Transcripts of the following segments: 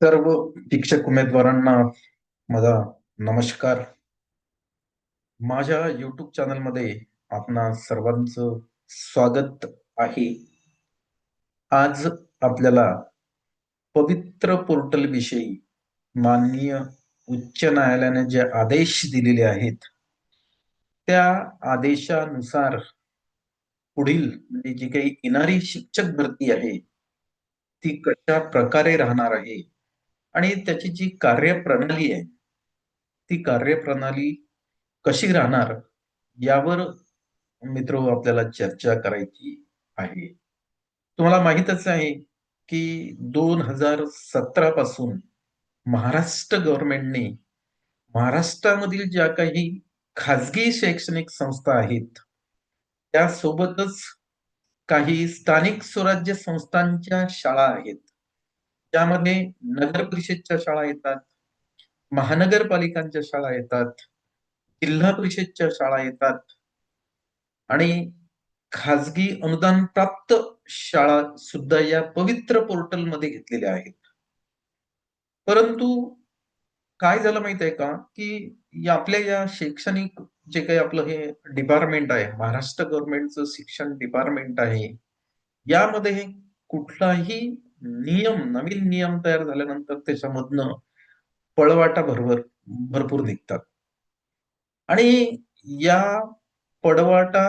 सर्व शिक्षक उमेदवारांना माझा नमस्कार. माझ्या युट्यूब चॅनलमध्ये आपणा सर्वांचं स्वागत आहे. आज आपल्याला पवित्र पोर्टल विषयी माननीय उच्च न्यायालयाने जे आदेश दिलेले आहेत त्या आदेशानुसार पुढील म्हणजे जी काही येणारी शिक्षक भरती आहे ती कशा प्रकारे राहणार आहे आणि त्याची जी कार्यप्रणाली आहे ती कार्यप्रणाली कशी राहणार यावर मित्र आपल्याला चर्चा करायची आहे. तुम्हाला माहितच आहे की दोन हजार सतरा पासून महाराष्ट्र गव्हर्नमेंटने महाराष्ट्रामधील ज्या काही खाजगी शैक्षणिक संस्था आहेत त्यासोबतच काही स्थानिक स्वराज्य संस्थांच्या शाळा आहेत. त्यामध्ये नगर परिषदच्या शाळा येतात महानगरपालिकांच्या शाळा येतात जिल्हा परिषदच्या शाळा येतात आणि खाजगी अनुदान प्राप्त शाळा सुद्धा या पवित्र पोर्टलमध्ये घेतलेल्या आहेत. परंतु काय झालं माहीत आहे का? की आपल्या या शैक्षणिक जे काही आपलं हे डिपार्टमेंट आहे महाराष्ट्र गव्हर्नमेंटचं शिक्षण डिपार्टमेंट आहे यामध्ये कुठलाही नियम नवीन नियम तयार झाल्यानंतर त्याच्यामधनं पळवाटा भरभर भरपूर निघतात. आणि या पडवाटा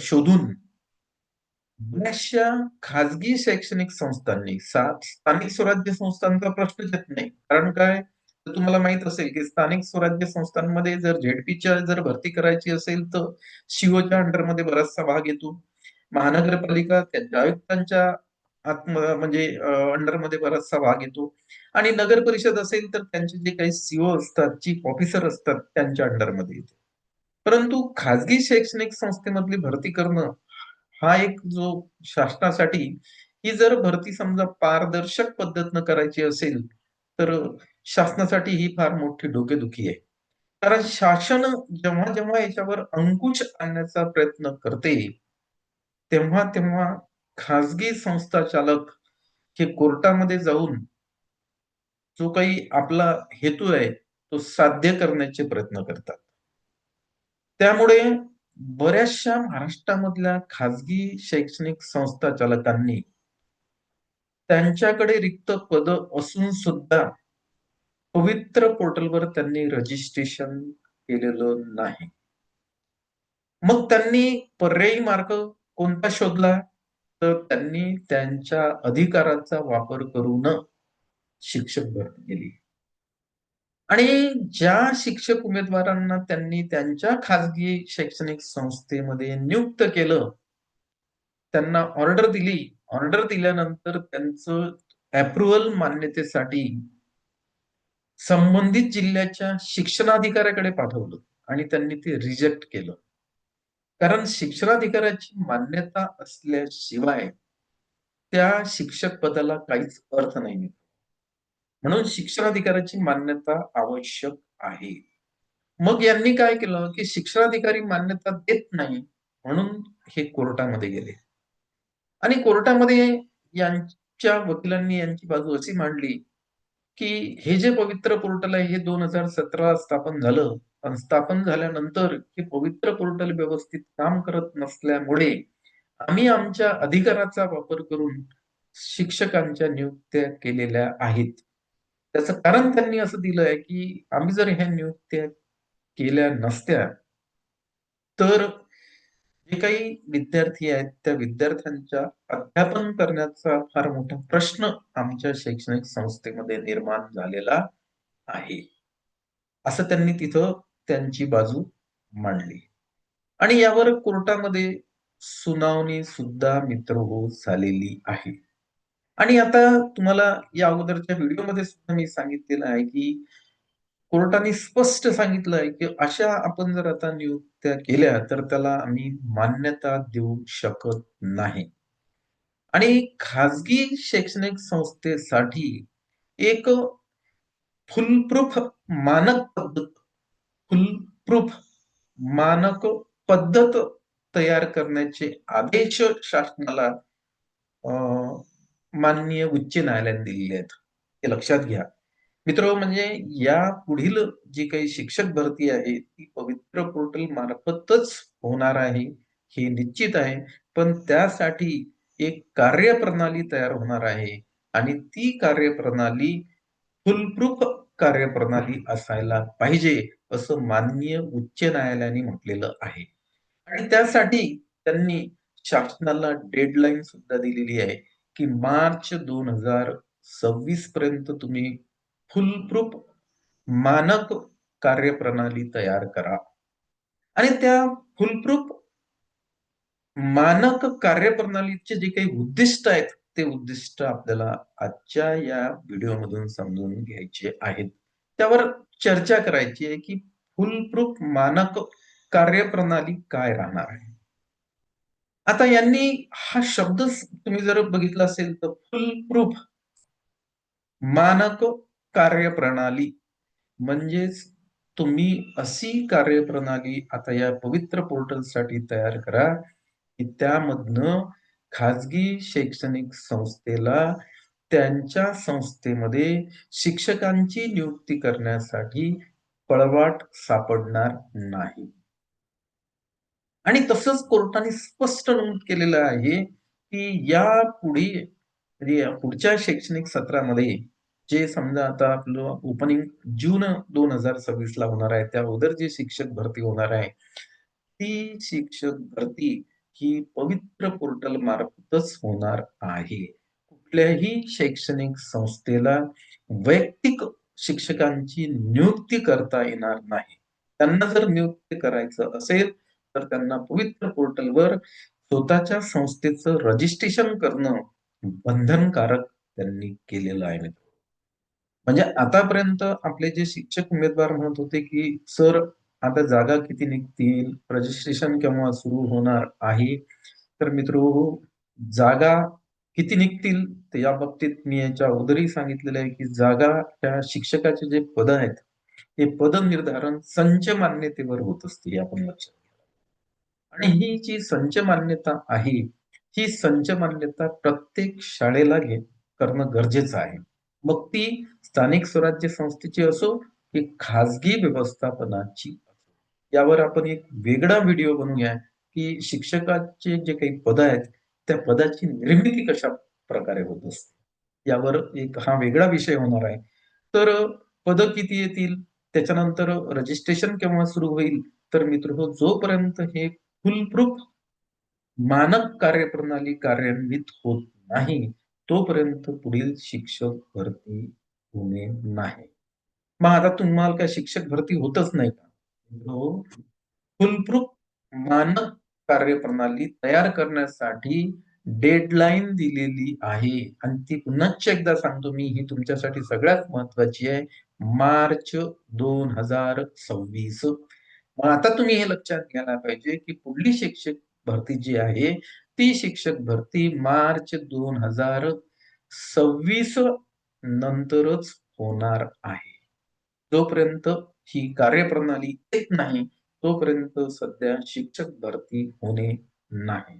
शोधून बऱ्याचशा खाजगी शैक्षणिक संस्थांनी स्थानिक स्वराज्य संस्थांचा प्रश्न येत नाही. कारण काय? तुम्हाला माहीत असेल की स्थानिक स्वराज्य संस्थांमध्ये जर झेडपीच्या जर भरती करायची असेल तर शिओच्या अंडरमध्ये बराचसा भाग येतो. महानगरपालिका त्यांच्या आयुक्तांच्या आत्म म्हणजे अंडरमध्ये बराचसा भाग येतो. आणि नगर परिषद असेल तर त्यांचे जे काही सीओ असतात चीफ ऑफिसर असतात त्यांच्या अंडरमध्ये येतो. परंतु खाजगी शैक्षणिक संस्थेमधली भरती करणं हा एक जो शासनासाठी ही जर भरती समजा पारदर्शक पद्धतीनं करायची असेल तर शासनासाठी ही फार मोठी डोकेदुखी आहे. कारण शासन जेव्हा जेव्हा याच्यावर अंकुश आणण्याचा प्रयत्न करते तेव्हा तेव्हा खाजगी संस्था चालक हे कोर्टामध्ये जाऊन जो काही आपला हेतू आहे तो साध्य करण्याचे प्रयत्न करतात. त्यामुळे बऱ्याचशा महाराष्ट्रामधल्या खाजगी शैक्षणिक संस्था चालकांनी त्यांच्याकडे रिक्त पद असून सुद्धा पवित्र पोर्टलवर त्यांनी रजिस्ट्रेशन केलेलं नाही. मग त्यांनी पर्यायी मार्ग कोणता शोधला? तर त्यांनी त्यांच्या अधिकाराचा वापर करून शिक्षक भरती केली. आणि ज्या शिक्षक उमेदवारांना त्यांनी त्यांच्या खाजगी शैक्षणिक संस्थेमध्ये नियुक्त केलं त्यांना ऑर्डर दिली. ऑर्डर दिल्यानंतर त्यांचं अप्रुव्हल मान्यतेसाठी संबंधित जिल्ह्याच्या शिक्षणाधिकाऱ्याकडे पाठवलं आणि त्यांनी ते रिजेक्ट केलं. कारण शिक्षणाधिकाराची मान्यता असल्याशिवाय त्या शिक्षक पदाला काहीच अर्थ नाही म्हणून शिक्षणाधिकाराची मान्यता आवश्यक आहे. मग यांनी काय केलं की शिक्षणाधिकारी मान्यता देत नाही म्हणून हे कोर्टामध्ये गेले. आणि कोर्टामध्ये यांच्या वकिलांनी यांची बाजू अशी मांडली की हे जे पवित्र पोर्टल आहे हे दोन हजार सतरा स्थापन झालं स्थापन झाल्यानंतर हे पवित्र पोर्टल व्यवस्थित काम करत नसल्यामुळे आम्ही आमच्या अधिकाराचा वापर करून शिक्षकांच्या नियुक्त्या केलेल्या आहेत. त्याचं कारण त्यांनी असं दिलं आहे की आम्ही जर ह्या नियुक्त्या केल्या नसत्या तर जे काही विद्यार्थी आहेत त्या विद्यार्थ्यांच्या अध्यापन करण्याचा फार मोठा प्रश्न आमच्या शैक्षणिक संस्थेमध्ये निर्माण झालेला आहे. असं त्यांनी तिथं त्यांची बाजू मांडली. आणि यावर कोर्टामध्ये सुनावणी सुद्धा मित्र हो झालेली आहे. आणि आता तुम्हाला या अगोदरच्या व्हिडिओमध्ये सुद्धा मी सांगितलेलं आहे की कोर्टाने स्पष्ट सांगितलं आहे की अशा आपण जर आता नियुक्त्या केल्या तर त्याला आम्ही मान्यता देऊ शकत नाही. आणि खाजगी शैक्षणिक संस्थेसाठी एक फुलप्रूफ मानक पद्धत फुलप्रूफ मानक पद्धत तयार करण्याचे आदेश शासनाला माननीय उच्च न्यायालयाने दिलेले आहेत हे लक्षात घ्या. मित्र म्हणजे या पुढील जी काही शिक्षक भरती आहे ती पवित्र पोर्टल मार्फतच होणार आहे, हे निश्चित आहे. पण त्यासाठी एक कार्यप्रणाली तयार होणार आहे आणि ती कार्यप्रणाली फुलप्रूफ कार्यप्रणाली असायला पाहिजे, असं माननीय उच्च न्यायालयाने म्हटलेलं आहे. आणि त्यासाठी त्यांनी शासनाला डेडलाईन सुद्धा दिलेली आहे, की मार्च 2026 पर्यंत तुम्ही फुलप्रूफ मानक कार्यप्रणाली तयार करा. आणि त्या फुलप्रूफ मानक कार्यप्रणालीचे जे काही उद्दिष्ट आहेत, ते उद्दिष्ट आपल्याला आजच्या या व्हिडिओमधून समजून घ्यायचे आहेत. त्यावर चर्चा करायची आहे, की फुलप्रूफ मानक कार्यप्रणाली काय राहणार आहे? आता यांनी हा शब्द तुम्ही जर बघितला असेल तर फुलप्रूफ मानक कार्यप्रणाली म्हणजेच तुम्ही अशी कार्यप्रणाली आता या पवित्र पोर्टलसाठी तयार करा, की त्यामधनं खाजगी शैक्षणिक संस्थेला त्यांच्या संस्थेमध्ये शिक्षकांची नियुक्ती करण्यासाठी पळवाट सापडणार नाही. आणि तसंच कोर्टाने स्पष्ट नमूद केलेलं आहे, की यापुढे म्हणजे पुढच्या शैक्षणिक सत्रामध्ये जे समजा आता आपलं ओपनिंग जून 2026 ला होणार आहे, त्या अगोदर जे शिक्षक भरती होणार आहे, ती शिक्षक भरती ही पवित्र पोर्टल मार्फतच होणार आहे. कुठल्याही शैक्षणिक संस्थेला वैयक्तिक शिक्षकांची नियुक्ती करता येणार नाही. त्यांना जर नियुक्ती करायचं असेल, तर त्यांना पवित्र पोर्टलवर स्वतःच्या संस्थेचं रजिस्ट्रेशन करणं बंधनकारक त्यांनी केलेलं आहे मित्र. म्हणजे आतापर्यंत आपले जे शिक्षक उमेदवार म्हणत होते, की सर आता जागा किती निघतील? रजिस्ट्रेशन केव्हा सुरू होणार आहे? तर मित्र जागा किती निघतील? तर या बाबतीत मी याच्या अगोदरही सांगितलेलं आहे, की जागा त्या शिक्षकाचे जे पद आहेत, ते पद निर्धारण संच मान्यतेवर होत असते, आपण लक्षात घ्या. आणि ही जी संच मान्यता आहे, ही संच मान्यता प्रत्येक शाळेला घे करणं गरजेचं आहे. मग ती स्थानिक स्वराज्य संस्थेची असो, की खाजगी व्यवस्थापनाची यावर आपण एक वेगळा व्हिडिओ बनवूया, की शिक्षकाचे जे काही पद आहेत, त्या पदाची निर्मिती कशा प्रकारे होत असते. यावर एक हा वेगळा विषय होणार आहे. तर पद किती येतील? त्याच्यानंतर रजिस्ट्रेशन केव्हा सुरू होईल? तर मित्रहो, जोपर्यंत हे फुलप्रूफ मानक कार्यप्रणाली कार्यान्वित होत नाही, तोपर्यंत पुढील शिक्षक भरती होणे नाही. मग आता तुम्हाला काय शिक्षक भरती होतच नाही का? हो. फुलप्रूफ मानक कार्यप्रणाली तयार करण्यासाठी डेडलाईन दिलेली आहे आणि ती पुन्हा एकदा सांगतो मी, ही तुमच्यासाठी सगळ्यात महत्वाची आहे. मार्च 2026. मग आता तुम्ही हे लक्षात घ्यायला पाहिजे, की पुढली शिक्षक भरती जी आहे, ती शिक्षक भरती मार्च 2026 नंतरच होणार आहे. जोपर्यंत ही कार्यप्रणाली येत नाही, तोपर्यंत सध्या शिक्षक भरती होणे नाही.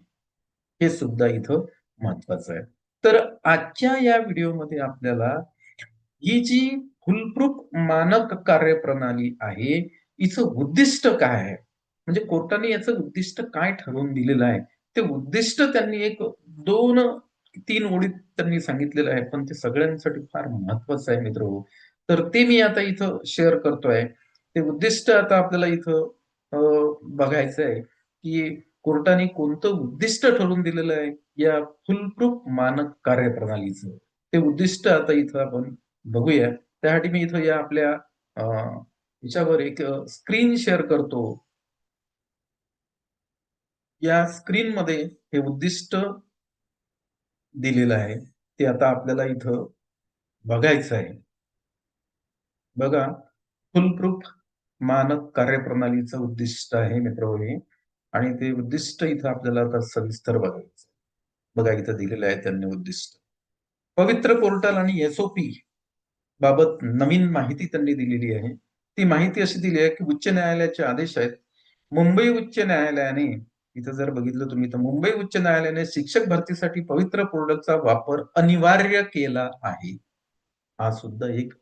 हे सुद्धा इथं महत्वाचं आहे. तर आजच्या या व्हिडिओमध्ये आपल्याला ही जी फुलप्रूफ मानक कार्यप्रणाली आहे, हिचं उद्दिष्ट काय आहे? म्हणजे कोर्टाने याचं उद्दिष्ट काय ठरवून दिलेलं आहे? ते उद्दिष्ट त्यांनी एक 2-3 ओळीत त्यांनी सांगितलेलं आहे, पण ते सगळ्यांसाठी फार महत्वाचं आहे मित्र हो. तर ते मी आता इथं शेअर करतोय. ते उद्दिष्ट आता आपल्याला इथं बघायचं आहे, की कोर्टाने कोणतं उद्दिष्ट ठरवून दिलेलं आहे या फुलप्रूफ मानक कार्यप्रणालीचं. ते उद्दिष्ट आता इथं आपण बघूया. त्यासाठी मी इथं या आपल्या याच्यावर एक स्क्रीन शेअर करतो. या स्क्रीन मध्ये हे उद्दिष्ट दिलेलं आहे. ते आता आपल्याला इथं बघायचं आहे. बघा, फुलप्रूफ मानक कार्यप्रणालीचं उद्दिष्ट आहे मित्रहो आणि ते उद्दिष्ट इथं आपल्याला आता सविस्तर बघायचं. बघा इथं दिलेलं आहे त्यांनी उद्दिष्ट. पवित्र पोर्टल आणि एसओपी बाबत नवीन माहिती त्यांनी दिलेली आहे. ती माहिती अशी दिली आहे, की उच्च न्यायालयाचे आदेश आहेत. मुंबई उच्च न्यायालयाने इथं जर बघितलं तुम्ही तर मुंबई उच्च न्यायालयाने शिक्षक भरतीसाठी पवित्र पोर्टलचा वापर अनिवार्य केला आहे. हा सुद्धा एक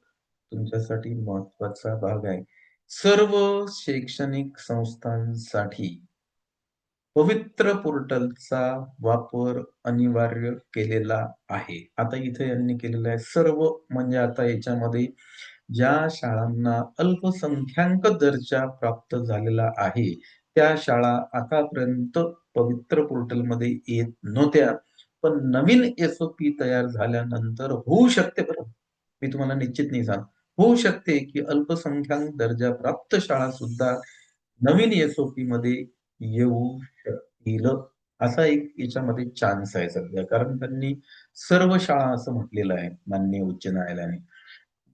तुमच्यासाठी महत्त्वाचा भाग आहे. सर्व शैक्षणिक संस्थांसाठी पवित्र पोर्टलचा वापर अनिवार्य केलेला आहे. आता इथे यांनी केलेलं आहे सर्व म्हणजे आता याच्यामध्ये ज्या शाळांना अल्पसंख्याक दर्जा प्राप्त झालेला आहे, त्या शाळा आतापर्यंत पवित्र पोर्टलमध्ये येत नव्हत्या. पण नवीन एस-ओ-पी तयार झाल्यानंतर होऊ शकते बरं. मी तुम्हाला निश्चित नाही सांग होऊ शकते की अल्पसंख्याक दर्जा प्राप्त शाळा सुद्धा नवीन एसओपी मध्ये येऊ शकतील. असा एक याच्यामध्ये चान्स आहे सध्या. कारण त्यांनी सर्व शाळा असं म्हटलेलं आहे माननीय उच्च न्यायालयाने.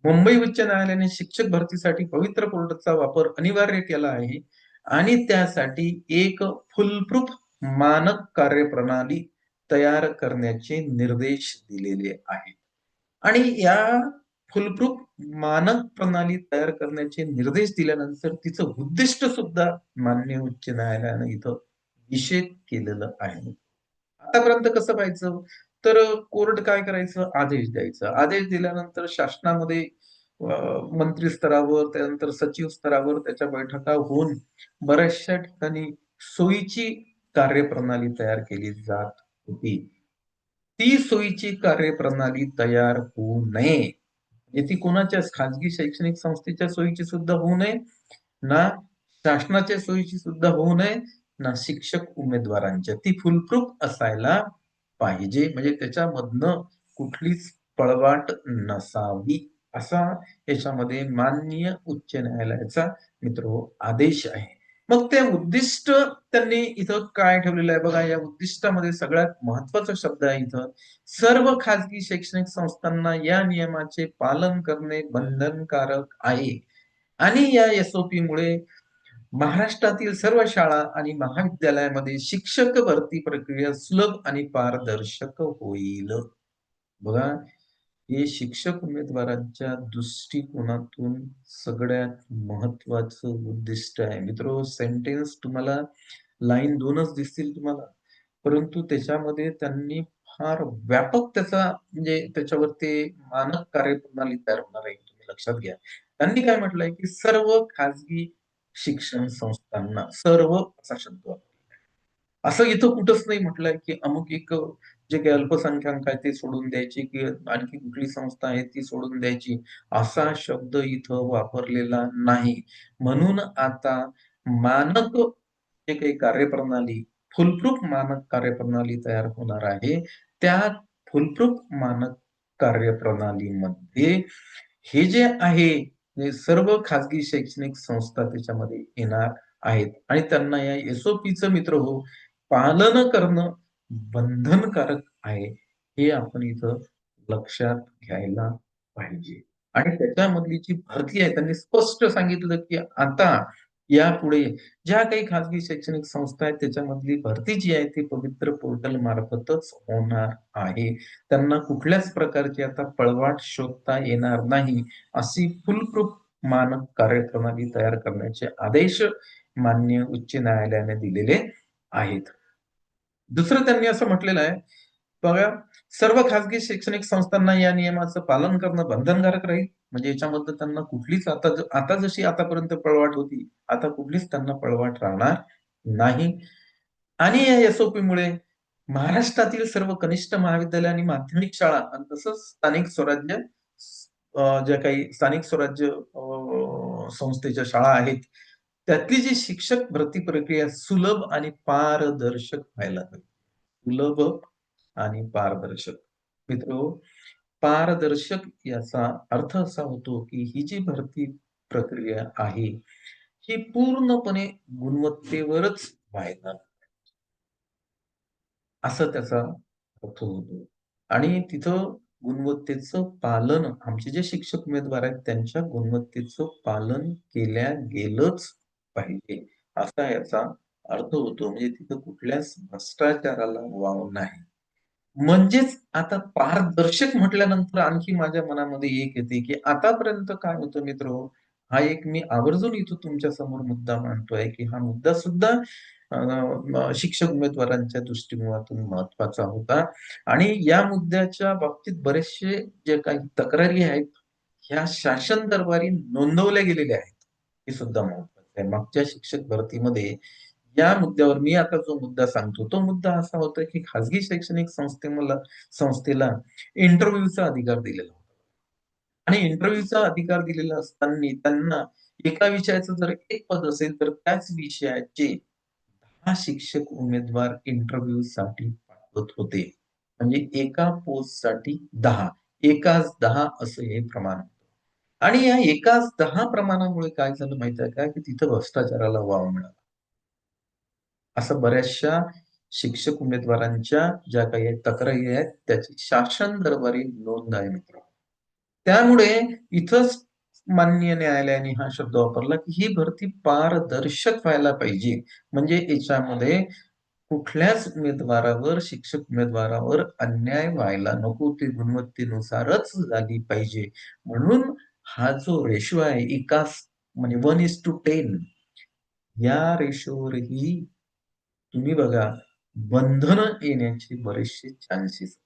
मुंबई उच्च न्यायालयाने शिक्षक भरतीसाठी पवित्र पोर्टलचा वापर अनिवार्य केला आहे आणि त्यासाठी एक फुलप्रूफ मानक कार्यप्रणाली तयार करण्याचे निर्देश दिलेले आहेत. आणि या फुलप्रूफ मानक प्रणाली तयार करण्याचे निर्देश दिल्यानंतर तिचं उद्दिष्ट सुद्धा मान्य उच्च न्यायालयानं इथं निषेध केलेलं आहे. आतापर्यंत कसं पाहायचं तर कोर्ट काय करायचं? आदेश द्यायचा. आदेश दिल्यानंतर शासनामध्ये मंत्री स्तरावर, त्यानंतर सचिव स्तरावर त्याच्या बैठका होऊन बऱ्याचशा ठिकाणी सोयीची कार्यप्रणाली तयार केली जात होती. ती सोयीची कार्यप्रणाली तयार होऊ नये. येथे ती कोणाच्याच खाजगी शैक्षणिक संस्थेच्या सोयीची सुद्धा होऊ नये, ना शासनाच्या सोयीची सुद्धा होऊ नये, ना शिक्षक उमेदवारांच्या. ती फुलप्रूफ असायला पाहिजे. म्हणजे त्याच्यामधनं कुठलीच पळवाट नसावी. असा याच्यामध्ये माननीय उच्च न्यायालयाचा मित्र हो आदेश आहे. मग ते उद्दिष्ट त्यांनी इथं काय ठेवलेलं आहे बघा, या उद्दिष्टामध्ये सगळ्यात महत्त्वाचा शब्द आहे इथं, सर्व खाजगी शैक्षणिक संस्थांना या नियमाचे पालन करणे बंधनकारक आहे. आणि या एसओपी मुळे महाराष्ट्रातील सर्व शाळा आणि महाविद्यालयामध्ये शिक्षक भरती प्रक्रिया सुलभ आणि पारदर्शक होईल. बघा, हे शिक्षक उमेदवारांच्या दृष्टिकोनातून सगळ्यात महत्वाचं उद्दिष्ट आहे. मित्र सेंटेन्स तुम्हाला लाईन दोनच दिसतील तुम्हाला. परंतु त्याच्यामध्ये त्यांनी फार व्यापक त्याचा म्हणजे त्याच्यावरती मानक कार्यप्रणाली तयार होणार आहे. तुम्ही लक्षात घ्या. त्यांनी काय म्हटलंय की सर्व खाजगी शिक्षण संस्थांना, सर्व असा शब्द असं इथं कुठंच नाही म्हटलंय की अमुक एक जे काही अल्पसंख्याक आहे ते सोडून द्यायची की आणखी कुठली संस्था आहे ती सोडून द्यायची, असा शब्द इथं वापरलेला नाही. म्हणून आता मानक जे काही कार्यप्रणाली, फुलप्रूफ मानक कार्यप्रणाली तयार होणार आहे. त्या फुलप्रूफ मानक कार्यप्रणालीमध्ये हे जे आहे, हे सर्व खाजगी शैक्षणिक संस्था त्याच्यामध्ये येणार आहेत आणि त्यांना या एस-ओ-पीचं हो, पालन करणं बंधनकारक आहे. हे आपण इथं लक्षात घ्यायला पाहिजे. आणि त्याच्यामधली जी भरती आहे त्यांनी स्पष्ट सांगितलं की आता यापुढे ज्या काही खाजगी शैक्षणिक संस्था आहेत त्याच्यामधली भरती जी आहे ती पवित्र पोर्टल मार्फतच होणार आहे. त्यांना कुठल्याच प्रकारची आता पळवाट शोधता येणार नाही. अशी फुलप्रूफ मानक कार्यप्रणाली तयार करण्याचे आदेश मान्य उच्च न्यायालयाने दिलेले आहेत. दुसरं त्यांनी असं म्हटलेलं आहे, बघा सर्व खाजगी शैक्षणिक संस्थांना या नियमाचं पालन करणं बंधनकारक राहील. म्हणजे याच्यामध्ये त्यांना कुठलीच आता आता जशी आतापर्यंत पळवाट होती, आता कुठलीच त्यांना पळवाट राहणार नाही. आणि या एस-ओ-पीमुळे महाराष्ट्रातील सर्व कनिष्ठ महाविद्यालय आणि माध्यमिक शाळा आणि तसंच स्थानिक स्वराज्य ज्या काही स्थानिक स्वराज्य अ, संस्थेच्या शाळा आहेत, त्यातली जी शिक्षक भरती प्रक्रिया सुलभ आणि पारदर्शक व्हायला हवी. सुलभ आणि पारदर्शक. मित्र पारदर्शक याचा अर्थ असा होतो की ही जी भरती प्रक्रिया आहे, ही पूर्णपणे गुणवत्तेवरच व्हायला असं त्याचा अर्थ होतो. आणि तिथं गुणवत्तेचं पालन आमचे जे शिक्षक उमेदवार आहेत त्यांच्या गुणवत्तेचं पालन केल्या गेलंच पाहिजे. असा याचा अर्थ होतो. म्हणजे तिथं कुठल्याच भ्रष्टाचाराला वाव नाही. म्हणजेच आता पारदर्शक म्हटल्यानंतर आणखी माझ्या मनामध्ये एक येते की आतापर्यंत काय होतं मित्रहो, हा एक मी आवर्जून इथं तुमच्यासमोर मुद्दा मांडतोय की हा मुद्दा सुद्धा शिक्षक उमेदवारांच्या दृष्टिकोनातून महत्त्वाचा होता आणि या मुद्द्याच्या बाबतीत बरेचसे जे काही तक्रारी आहेत ह्या शासन दरबारी नोंदवल्या गेलेल्या आहेत हे सुद्धा महत्त्व आहे. मागच्या शिक्षक भरतीमध्ये या मुद्द्यावर मी आता जो मुद्दा सांगतो तो मुद्दा असा होता की खासगी शैक्षणिक संस्थेला संस्थेला इंटरव्ह्यूचा अधिकार दिलेला होता. आणि इंटरव्ह्यूचा अधिकार दिलेला असताना त्यांना एका विषयाचं जर एक पद असेल तर त्याच विषयाचे दहा शिक्षक उमेदवार इंटरव्ह्यू साठी पाठवत होते. म्हणजे एका पोस्टसाठी दहा. एकाच दहा असं हे प्रमाण आणि या एकाच दहा प्रमाणामुळे काय झालं माहीत आहे का? की तिथं भ्रष्टाचाराला वाव मिळाला. असं बऱ्याचशा शिक्षक उमेदवारांच्या ज्या काही तक्रारी आहेत त्याची शासन दरबारी नोंद आहे मित्र त्यामुळे इथंच माननीय न्यायालयाने हा शब्द वापरला की ही भरती पारदर्शक व्हायला पाहिजे. म्हणजे याच्यामध्ये कुठल्याच उमेदवारावर शिक्षक उमेदवारावर अन्याय व्हायला नको. ती गुणवत्तेनुसारच झाली पाहिजे. म्हणून हा जो रेशो आहे एकाच म्हणजे वन इज टू टेन या रेशोवरही तुम्ही बघा बंधन येण्याचे बरेचसे चान्सेस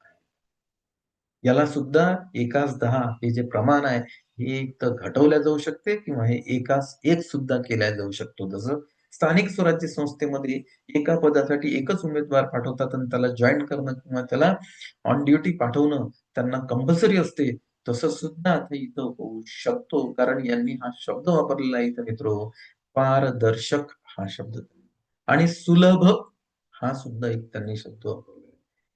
याला सुद्धा एकाच दहा हे जे प्रमाण आहे हे एक तर घटवल्या जाऊ शकते किंवा हे एकाच एक सुद्धा केल्या जाऊ शकतो. जसं स्थानिक स्वराज्य संस्थेमध्ये एका पदासाठी एकच उमेदवार पाठवतात आणि त्याला जॉईन करणं किंवा त्याला ऑन ड्युटी पाठवणं त्यांना कंपल्सरी असते. तसं सुद्धा आता इथं होऊ शकतो. कारण यांनी हा शब्द वापरलेला आहे इथं मित्र. पारदर्शक हा शब्द. आणि सुलभ हा सुद्धा एक त्यांनी शब्द वापरला.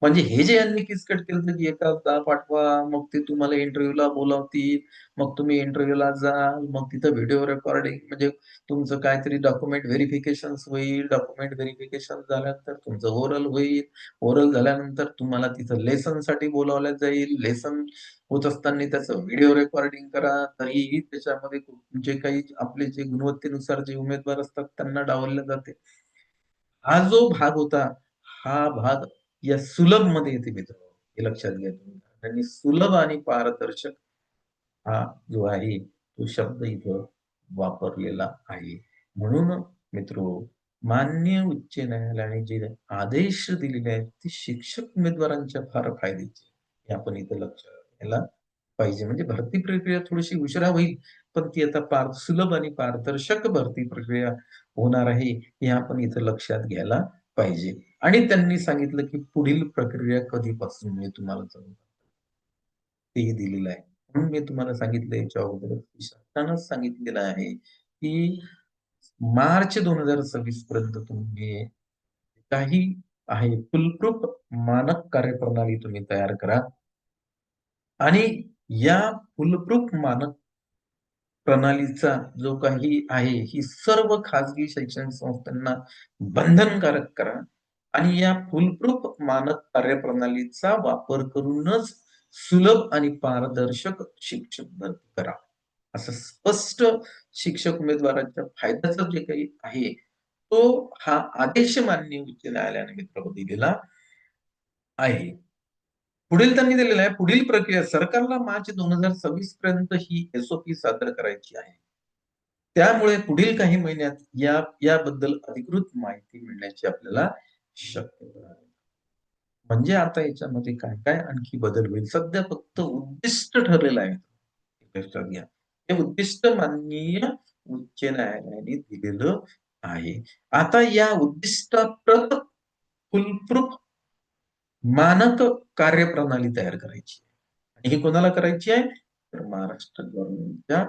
म्हणजे हे जे यांनी किचकट केलं की एका पाठवा मग ते तुम्हाला इंटरव्ह्यूला बोलावतील मग तुम्ही इंटरव्ह्यूला जा मग तिथं व्हिडिओ रेकॉर्डिंग म्हणजे तुमचं काहीतरी डॉक्युमेंट व्हेरिफिकेशन होईल. डॉक्युमेंट व्हेरिफिकेशन झाल्यानंतर तुमचं ओरल होईल. ओरल झाल्यानंतर तुम्हाला तिथं लेसनसाठी बोलावल्या जाईल. लेसन होत असताना त्याचं व्हिडिओ रेकॉर्डिंग करा. तरीही त्याच्यामध्ये जे काही आपले जे गुणवत्तेनुसार जे उमेदवार असतात त्यांना डावलले जाते. हा जो भाग होता हा भाग या सुलभमध्ये येते मित्र. हे लक्षात घ्या तुम्ही. आणि सुलभ आणि पारदर्शक हा जो आहे तो शब्द इथं वापरलेला आहे. म्हणून मित्र मान्य उच्च न्यायालयाने जे आदेश दिलेले आहेत ते शिक्षक उमेदवारांच्या फार फायद्याचे हे आपण इथं लक्षात घ्यायला पाहिजे. म्हणजे भरती प्रक्रिया थोडीशी उशिरा होईल पण ती आता पार सुलभ आणि पारदर्शक भरती प्रक्रिया होणार आहे हे आपण इथं लक्षात घ्यायला पाहिजे. आणि त्यांनी सांगितलं की पुढील प्रक्रिया कधीपासून मी तुम्हाला चालू तेही दिलेलं आहे. म्हणून मी तुम्हाला सांगितलं याच्या अगोदर शासनानंच सांगितलेलं आहे की मार्च दोन हजार सव्वीस पर्यंत तुम्ही काही आहे फुलप्रूफ मानक कार्यप्रणाली तुम्ही तयार करा. आणि या फुलप्रूफ मानक प्रणालीचा जो काही आहे ही सर्व खाजगी शैक्षणिक संस्थांना बंधनकारक करा. आणि या फुलप्रूफ मानक कार्यप्रणालीचा वापर करूनच सुलभ आणि पारदर्शक शिक्षक भरती करा. असं स्पष्ट शिक्षक उमेदवाराच्या फायद्याचा जे काही आहे तो हा आदेश मान्य उच्च न्यायालयाने मित्र दिलेला आहे. पुढील त्यांनी दिलेला आहे पुढील प्रक्रिया सरकारला मार्च दोन हजार सव्वीस पर्यंत ही एसओपी सादर करायची आहे. त्यामुळे पुढील काही महिन्यात या याबद्दल अधिकृत माहिती मिळण्याची आपल्याला शक्यता आहे. म्हणजे आता याच्यामध्ये काय काय आणखी बदल होईल? सध्या फक्त उद्दिष्ट ठरलेलं आहे. लक्षात घ्या हे उद्दिष्ट माननीय उच्च न्यायालयाने दिलेलं आहे. आता या उद्दिष्टाप्रत फुलप्रूफ मानक कार्यप्रणाली तयार करायची आणि हे कोणाला करायची आहे? तर महाराष्ट्र गव्हर्नमेंटच्या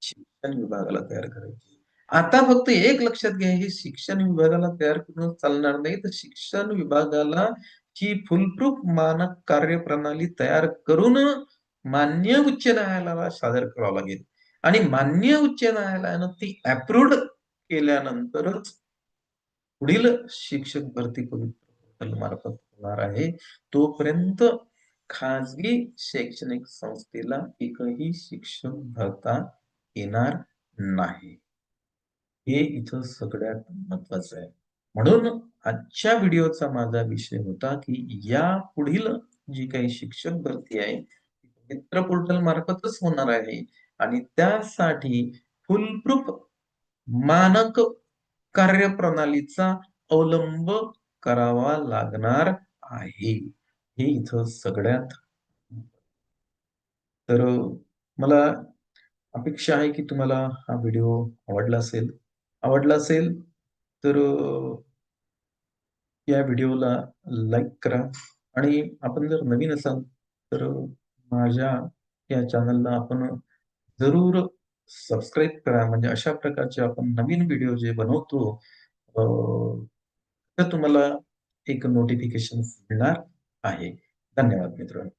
शिक्षण विभागाला तयार करायची आता फक्त एक लक्षात घ्या हे शिक्षण विभागाला तयार करून चालणार नाही. तर शिक्षण विभागाला ही फुलप्रूफ मानक कार्यप्रणाली तयार करून मान्य उच्च न्यायालयाला सादर करावं लागेल. आणि मान्य उच्च न्यायालयानं ती अप्रूव्ड केल्यानंतरच पुढील शिक्षक भरती मार्फत होणार आहे. तोपर्यंत खाजगी शैक्षणिक संस्थेला एकही शिक्षक भरता येणार नाही. हे इथं सगळ्यात महत्वाचं आहे म्हणून आजच्या व्हिडिओचा माझा विषय होता की या पुढील जी काही शिक्षक भरती आहे मित्र पोर्टल मार्फतच होणार आहे आणि त्यासाठी फुलप्रूफ मानक कार्यप्रणालीचा अवलंब करावा लागणार आहे. हे इथं सगळ्यात तर मला अपेक्षा आहे की तुम्हाला हा व्हिडिओ आवडला असेल. आवडला असेल तर या व्हिडिओला लाईक करा आणि आपण जर नवीन असाल तर माझ्या या चॅनलला आपण जरूर सबस्क्राईब करा. म्हणजे अशा प्रकारचे आपण नवीन व्हिडिओ जे बनवतो तर तुम्हाला एक नोटिफिकेशन मिळणार आहे. धन्यवाद मित्रांनो.